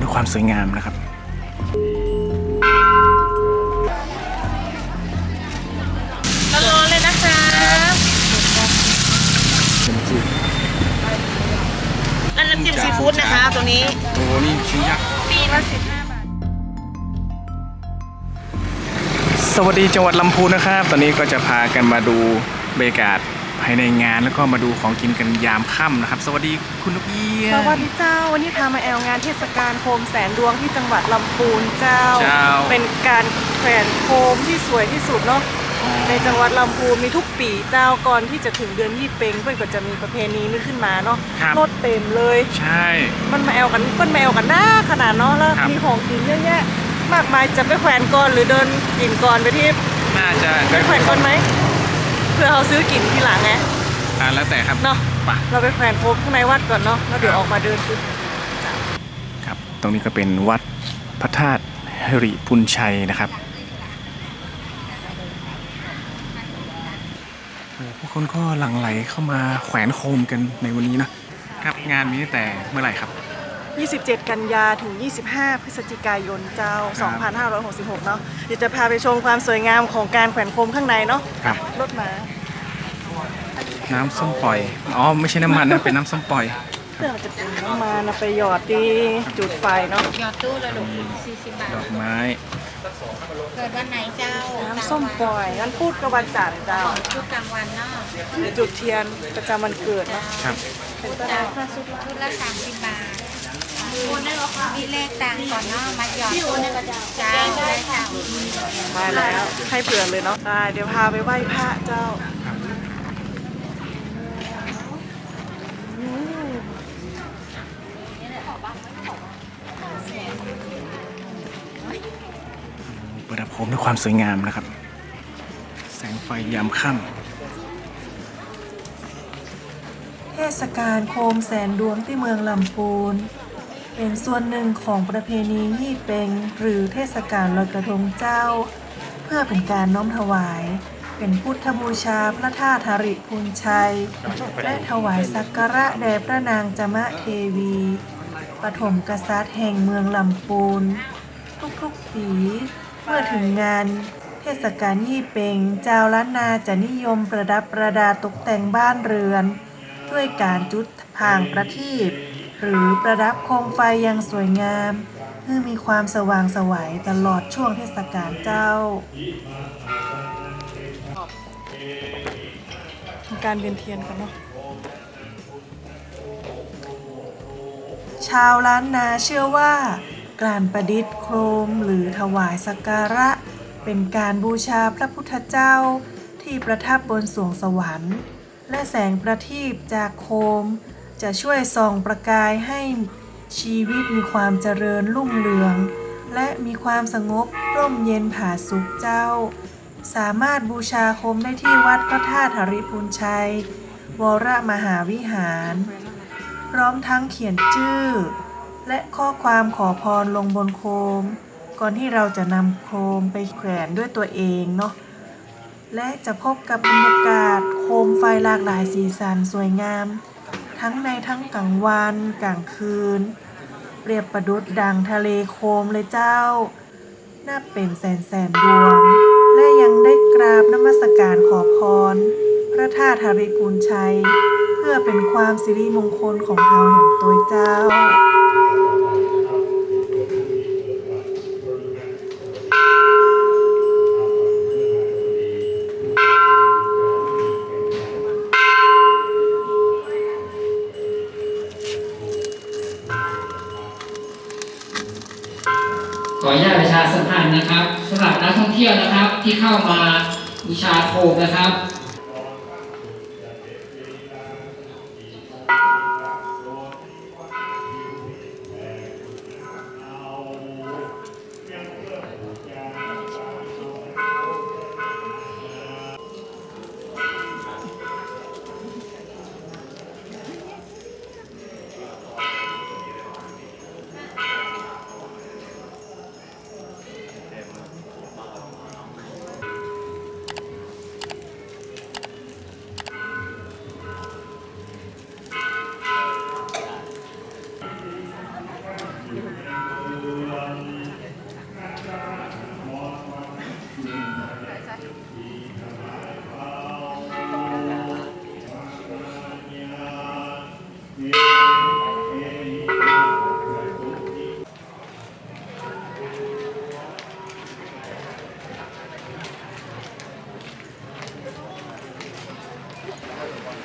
ด้วยความสวยงามนะครับ ร้อนๆเลยนะคะอันน้ำจิ้มซีฟู้ดนะคะ ตัวนี้โอ้นี่ชิ้นยักษ์ปีละสิบห้าบาท สวัสดีจังหวัดลำพูนนะครับ ตอนนี้ก็จะพากันมาดูบรรยากาศ ภายในงานแล้วก็มาดูของกินกันยามค่ำนะครับ สวัสดีคุณลูกเอี้ยสวัสดีเจ้า วันนี้พามาแอลงานเทศกาลโคมแสนดวงที่จังหวัดลำพูนเจ้า เจ้า เป็นการแขวนโคมที่สวยที่สุดเนาะในจังหวัดลำพูนมีทุกปีเจ้าก่อนที่จะถึงเดือนยี่เปงเพื่อนก็จะมีประเพณีนี้ขึ้นมาเนาะครับ รถเต็มเลย ใช่ มันมาแอลกันมันมาแอลกันหน้าขนาดเนาะแล้วครับ มีของกินเยอะแยะมากมายจะไปแขวนก่อนหรือเดินกินก่อนไปที่น่าจะไปแขวนก่อนไหมเพื่อเขาซื้อกินทีหลังไงอ่าแล้วแต่ครับเนาะไปเราไปแขวนโคมข้างในวัดก่อนเนาะแล้วเดี๋ยวออกมาเดินซื้อครับ ตรงนี้ก็เป็นวัดพระธาตุหริพุนชัยนะครับโอ้ผู้คนก็หลั่งไหลเข้ามาแขวนโคมกันในวันนี้นะครับ งานมีตั้งแต่เมื่อไหร่ครับ 27 กันยาถึง 25 พฤศจิกายนเจ้าครับ2566 เนาะเดี๋ยวจะพาไปชมความสวยงามของการแขวนโคมข้างในเนาะครับ รถมาน้ำส้มปล่อย อ๋อ ไม่ใช่น้ำมันนะ เป็นน้ำส้มปล่อยเพื่อจะเป็นน้ำมันเอาไปหยอดดีจุดไฟเนาะหยอดตู้ละลูกสี่สิบบาท ดอกไม้ เกิดวันไหนเจ้าน้ำส้มปล่อยงั้นพูดกับวันจันทร์เจ้าชุดกลางวันเนาะเดี๋ยวจุดเทียนประจำวันเกิดเนาะครับ เป็นตลาดค่าชุดละชุดละสามสิบบาท มีเลขตังค์ก่อนเนาะมาหยอดตู้เจ้าได้ค่ะมาแล้วให้เผื่อเลยเนาะได้เดี๋ยวพาไปไหว้พระเจ้าครับอืมประดับโคมด้วยความสวยงามนะครับ แสงไฟยามค่เทศกาลโคมแสนดวงที่เมืองลำพูน เป็นส่วนหนึ่งของประเพณียี่เปงหรือเทศกาลลอยกระทงเจ้า เพื่อเป็นการน้อมถวาย เป็นพุทธบูชาพระธาตุหริพูนชัย และถวายสักการะแด่พระนางจามะเทวีปฐมกษัตริย์แห่งเมืองลำพูน ทุกๆปีเมื่อถึงงานเทศกาลยี่เปงเจ้าล้านนาจะนิยมประดับประดาตกแต่งบ้านเรือน ด้วยการจุดผางประทีป หรือประดับโคมไฟอย่างสวยงามเพื่อมีความสว่างสวัยตลอดช่วงเทศกาลเจ้า การเวียนเทียนกันเนาะชาวล้านนาเชื่อว่า การประดิษฐ์โคมหรือถวายสักการะ เป็นการบูชาพระพุทธเจ้าที่ประทับบนสวงสวรรค์ และแสงประทีปจากโคม จะช่วยส่องประกายให้ชีวิตมีความเจริญรุ่งเรือง และมีความสงบร่มเย็นผาสุขเจ้า สามารถบูชาโคมได้ที่วัดพระธาตุหริพูนชัย วรมหาวิหาร พร้อมทั้งเขียนชื่อ และข้อความขอพรลงบนโคม ก่อนที่เราจะนำโคมไปแขวนด้วยตัวเองเนาะและจะพบกับบรรยากาศโคมไฟหลากหลายสีสันสวยงาม ทั้งในทั้งกลางวันกลางคืน เปรียบประดุดดังทะเลโคมเลยเจ้า น่าเป็นแสนแสนดวง และยังได้กราบนมัสการขอพร พระธาตุหริพูนชัย เพื่อเป็นความสิริมงคลของเฮาแห่งตัวเจ้า ขออนุญาตประชาสัมพันธ์นะครับสำหรับนักท่องเที่ยวนะครับที่เข้ามาบูชาโคมนะครับ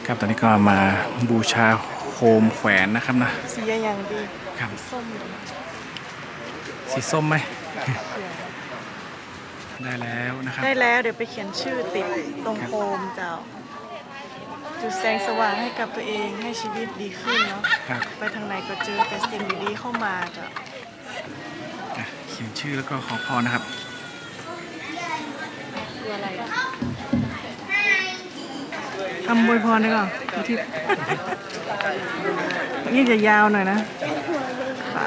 ครับตอนนี้ก็มาบูชาโคมแขวนนะครับนะสีอย่างดีครับส้มสีส้มไหมได้แล้วนะครับได้แล้วเดี๋ยวไปเขียนชื่อติดตรงโคมเจ้า จุดแสงสว่างให้กับตัวเองให้ชีวิตดีขึ้นเนาะครับไปทางไหนก็เจอแต่สิ่งดีๆเข้ามาเจ้าอะเขียนชื่อแล้วก็ขอพรนะครับ ทำบวยพรดีกว่าดูที่นี่จะยาวหน่อยนะไป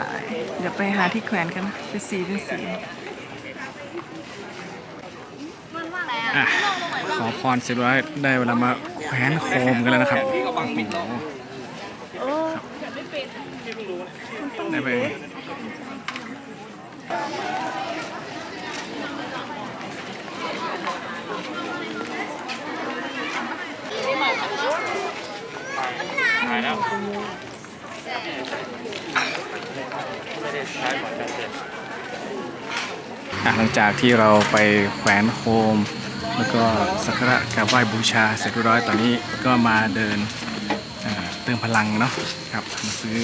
เดี๋ยวไปหาที่แขวนกันเป็นสีเป็นสีอะขอพรเสร็จแล้วได้เวลามาแขวนโคมกันแล้วนะครับโอ้โหโอ้ได้ไปอะหลังจากที่เราไปแขวนโคม แล้วก็สักการะกราบไหว้บูชาเสร็จเรียบร้อยตอนนี้ก็มาเดินเอ่อเติมพลังเนาะครับมาซื้อ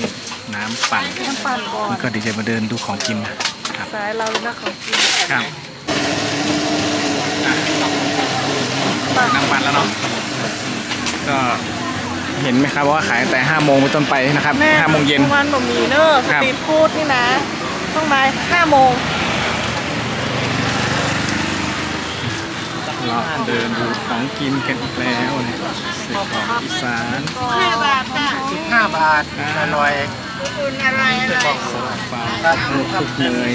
น้ำปั่นน้ำปั่นก่อนแล้วก็ดีใจมาเดินดูของกินนะครับสายเราเลยนะของกินครับอะน้ำปั่นแล้วเนาะก็ เห็นไหมครับว่าขายตั้งแต่5โมงเป็นต้นไปนะครับแม่5โมงเย็นทุกวันบะหมี่เนอะสครับตรีทฟู้ดนี่นะ ต้องมาห้าโมงเราเดินดูของกินกันอีกแล้วเนี่ยเสร็จของอีสานห้าบาทค่ะห้าบาทอร่อยคุณอะไรอะไรปลาปลาลูกทุกเนย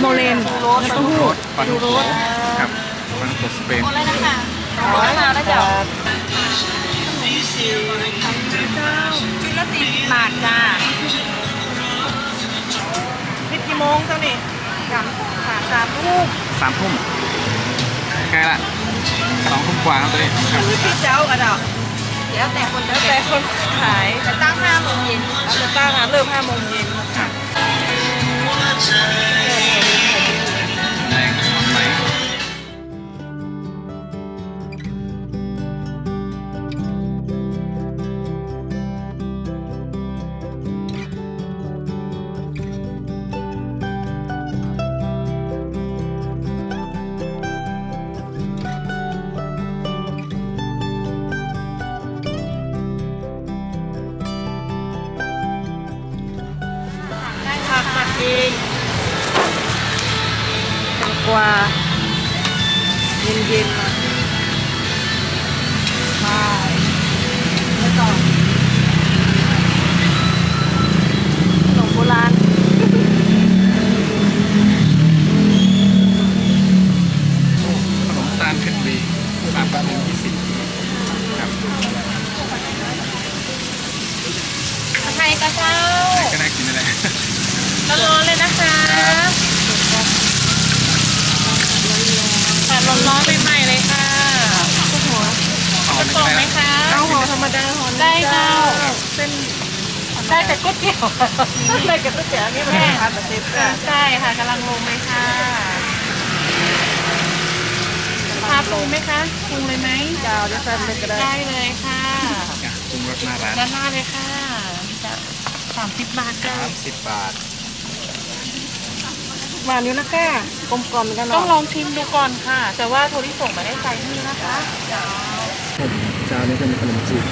โมเลนแล้วก็หูดปลาทูโกครับปลาทูโกสเปน คนแล้วนะคะร้อยแล้วนะเจ้าชิ้นละสี่สิบบาทจ้านี่กี่โมงเจ้านี่สามสามสามลูกสามทุ่มใกล้ละสองทุ่มกว่าครับตัวนี้ครับคือพี่เจ้ากันอะเดี๋ยวแต่คนแล้วแต่คนขายจะตั้งห้าโมงเย็นเราจะตั้งร้านเริ่มห้าโมงเย็น ใช่ค่ะกำลังลงเลยค่ะพาปรุงไหมคะปรุงเลยไหมยาวจะสั้นเลยก็ได้ได้เลยค่ะอะปรุงรสหน้าร้านด้านหน้าเลยค่ะจะสามสิบบาทจ้าสามสิบบาทหวานอยู่นะแค่กลมกล่อมกันต้องเนาะลองชิมดูก่อนค่ะ แต่ว่าโทรที่ส่งมาได้ใส่นี่นะคะ เจ้านี้ก็มีขนมจีบ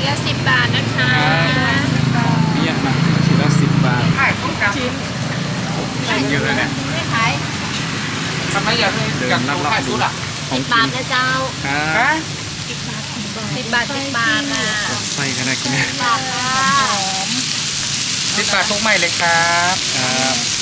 นละสิบบาทนะคะเนี่ยนะชิ้นละสิบบาทชิ้นชิ้นเยอะเลยเนี่ยไม่ขายทำไมอยากเดินรอบๆดูของบากิทนนะเจ้าครับสิบบาทสิบบาทนะไส้ก็น่ากินนะบาทค่ะสิบบาททุกใหม่เลยครับครับ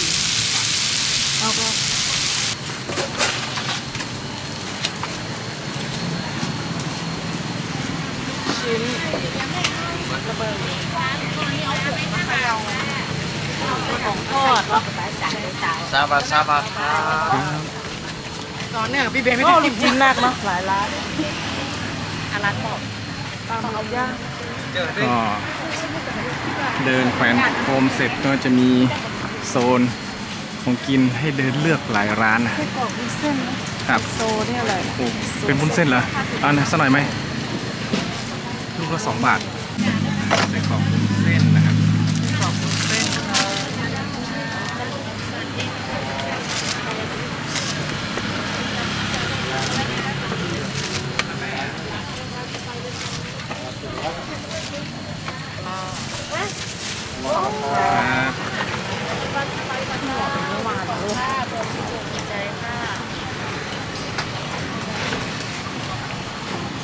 ของทอดสาบาทสาบาทครับตอนเนี่ยพี่เบนไม่ได้กินชิ้นหนักเนาะหลายร้านอารันบอกตามเอาย่างเด้ก็เดินแขวนโคมเสร็จก็จะมีโซนของกินให้เดินเลือกหลายร้านนะไส้กรอกวุ้นเส้นนะครับโซเนี่อะไรเป็นวุ้นเส้นเหรอเอาน่อยสักหน่อยไหมลูกละสองบาท ใส่ของวุ้นเส้นนะครับ กรอกวุ้นเส้นนะคะ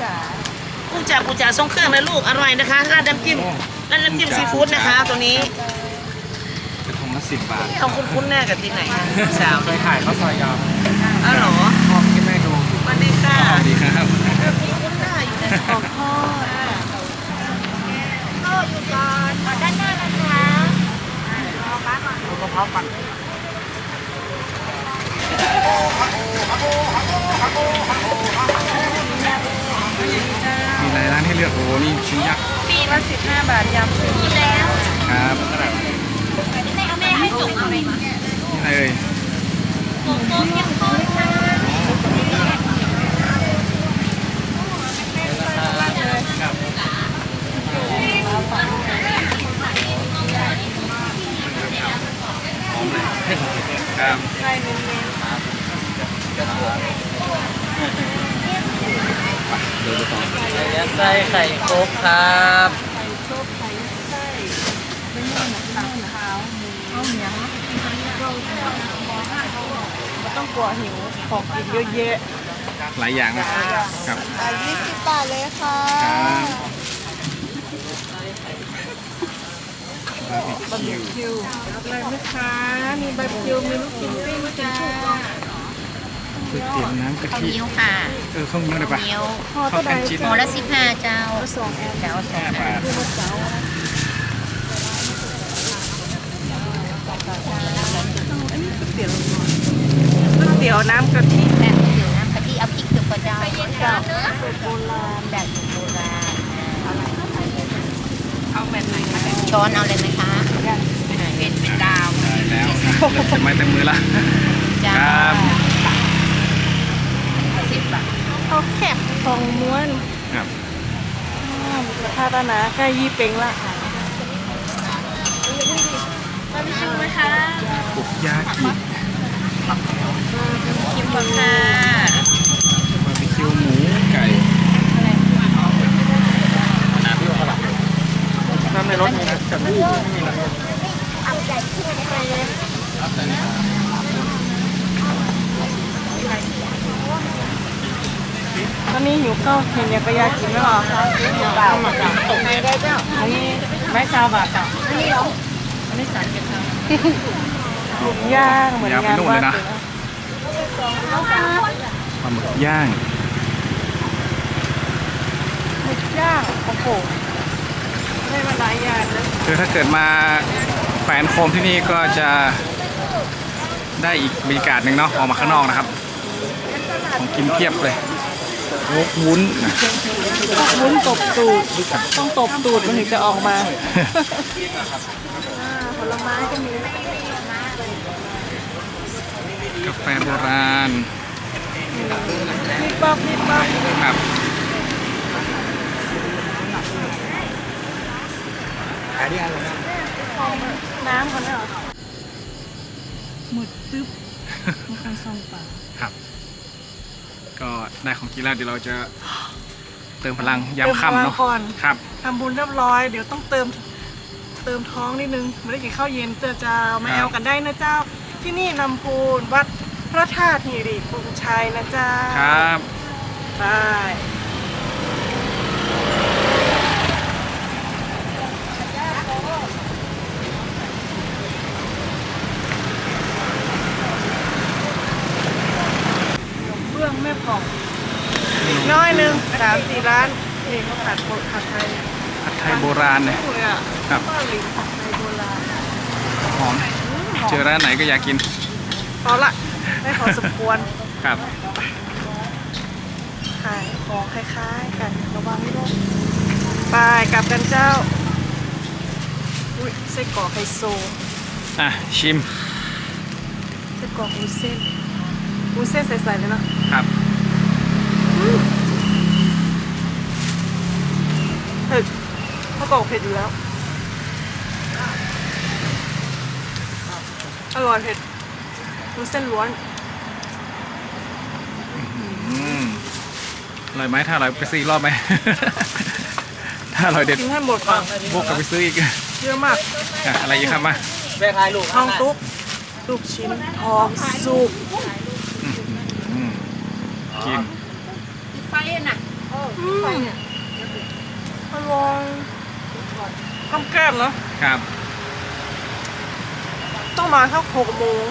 ครับ กุ้งจ่าปูจ่าทรง เครื่องนะลูกอร่อยนะคะราดน้ำจิ้มราดน้ำจิ้มซีฟู้ดนะคะ ตัวนี้กระทงละสิบบาทต้องคุ้นๆแน่กับที่ไหนคะสาวเคยถ่ายข้าวซอยยอ้าวเหรอำชอบที่แม่ดูสวัสดีค่ะสวัสดีครับมีคุ้นหน้าอยู่ในของทอดก็อยู่ก่อนขอด้านหน้านะคะดูมะพร้าวปั่นมีหลายร้านให้เลือกโอ้โหนี่ชิ้นยักษ์ปีละสิบห้าบาทยำฟรีแล้วครับแม่แม่ให้ส่งเอาไปมานี่อะไรเอ่ย โกโก้ยังโก้ค่ะ หอมเลยครับ ไส้เน้น เดี๋ยวดูต่อ ยัดไส้ไข่ ครับไข่ซุปไข่ไส้ไม่ใช่หมูตับเท้าหมูข้าวเหนียวไม่ต้องกลัวหิวของกินเยอะแยะหลายอย่างนะครับอะยี่สิบบาทเลยค่ะบบาร์บีคิวคิวอะไรไหมคะมีบาร์บีคิวมีลูกชิ้นปิ้งจ้า ก๋วยเตี๋ยวน้ำกะข้าวทิเหนียวค่ะเออข้าวเหนียวเลยปะ เหนียวพอข้าเท่าวใดกันชิ้น ห่อละสิบห้าเจ้าสองแอนเจ้าสองห้าบาทคือวันเสาร์อันนี้ก๋วยเตี๋ยวก๋วยเตี๋ยวน้ำกะทิแบบเดี๋ยวน้ำกะทิเอาพริกเกลือเจ้าเจ้าสูตรโบราณแบบสูตรโบราณเอาแบบไหนมาช้อนเอาเลยไหมคะเป็นเป็นดาวได้แล้วนะเริ่มจะไม้เต็มมือละจ้าครับ สิบบาทข้าวแคบทองม้วนครับอ้าวหมูกระทะแล้วนะใกล้ยี่เป็งละปุกยากิคิมบังค่ะบาร์บีคิวหมูไก่น้ำในรถมีนะจัดรูปไม่มีนะ ตอนนี้หิวข้าวเห็นอยากไปยากินไหมหรอเปล่าตกในได้เจ้าอันนี้ไม้ซาบาจ้ะอันนี้หรออันนี้สามเจ็ดครับหมูย่างเหมือนยางานนู่นเลยนะปลาหมึกย่างหมึกย่างโอ้โหได้มาหลายอย่างเลยคือถ้าเกิดมาแขวนโคมที่นี่ก็จะได้อีกบรรยากาศหนึ่งเนาะออกมาข้างนอกนะครับ ของกินเพียบเลย โอ้วุ้นนะวุ้นตบตูดต้องตบตูดมันถึงจะออกมาผลไม้ก็มีกาแฟโบราณมีป๊อบมีป๊อบครับขายที่อะไรนะน้ำเขาเนี่ยเหรอหมึกตึ๊บมันการซองปากครับ ก็ได้ของกินแล้วเดี๋ยวเราจะเติมพลังยามค่ำเนาะติมพลังก่อน ครับทำบุญเรียบร้อย เดี๋ยวต้องเติม เติมท้องนิดนึงไม่ได้กินข้าวเย็นเจอเจ้ามาแอลกันได้นะเจ้า ที่นี่ลำพูนวัดพระธาตุหิริปุงชัยนะเจ้าครับ ไปเบื้องแม่ผ่องอีกน้อยหนึงสามสี่ร้านนี่เขาผัดบดผัดไทยผัดไทยโบราณเนี่ยถูกเลยอะครับ บ้านหลิงผัดไทยโบราณหอม เจอร้านไหนก็อยากกินเอาละได้พอสมควร ครับ ขายของคล้ายๆกันระวังไม่ล่มไปกลับกันเจ้า อุ้ยไส้กรอกไฮโซอะ ชิมไส้กรอกวุ้นเส้นวุ้นเส้นใสๆเลยเนาะ ครับ เผ็ดไส้กรอกเผ็ดอยู่แล้ว อร่อยเผ็ดวุ้นเส้นล้วน อืมอร่อยไหมถ้าอร่อยไปซื้ออีกรอบไหม ถ้าอร่อยเด็ดกินให้หมดก่อนบวกกลับไปซื้ออีกเยอะมากอะอะไรอีกครับมาแบกทายลูกทองซุปลูกชิ้นทองสุก อืมกิน ไฟน่ะไฟเนี่ยอร่อยข้ามแก้มเนาะครับ ต้องมาสักหกโมง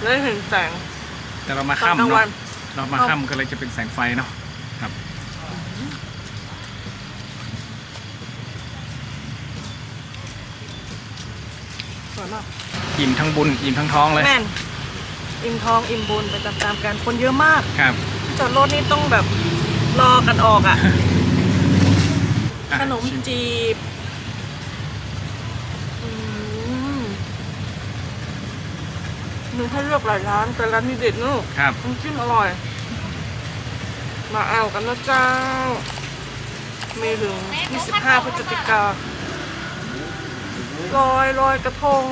แล้วได้เห็นแสง แต่เรามาตอนกลางค่ำวัเนาะนเรามาค่ำก็เลยจะเป็นแสงไฟเนาะครับสวยมากอิ่มทั้งบุญอิ่มทั้งท้องเลยแม่นอิ่มท้องอิ่มบุญไปตามๆกันคนเยอะมากครับจอดรถนี่ต้องแบบ รอกันออกอะ อะขนมชิจีบอืมมีให้เลือกหลายร้าน แต่ร้านนี้เด็ดเนอะครับ น้ำจิ้มอร่อย มาเอากันนะเจ้า มีถึง 25พฤศจิกาลอยลอยกระทง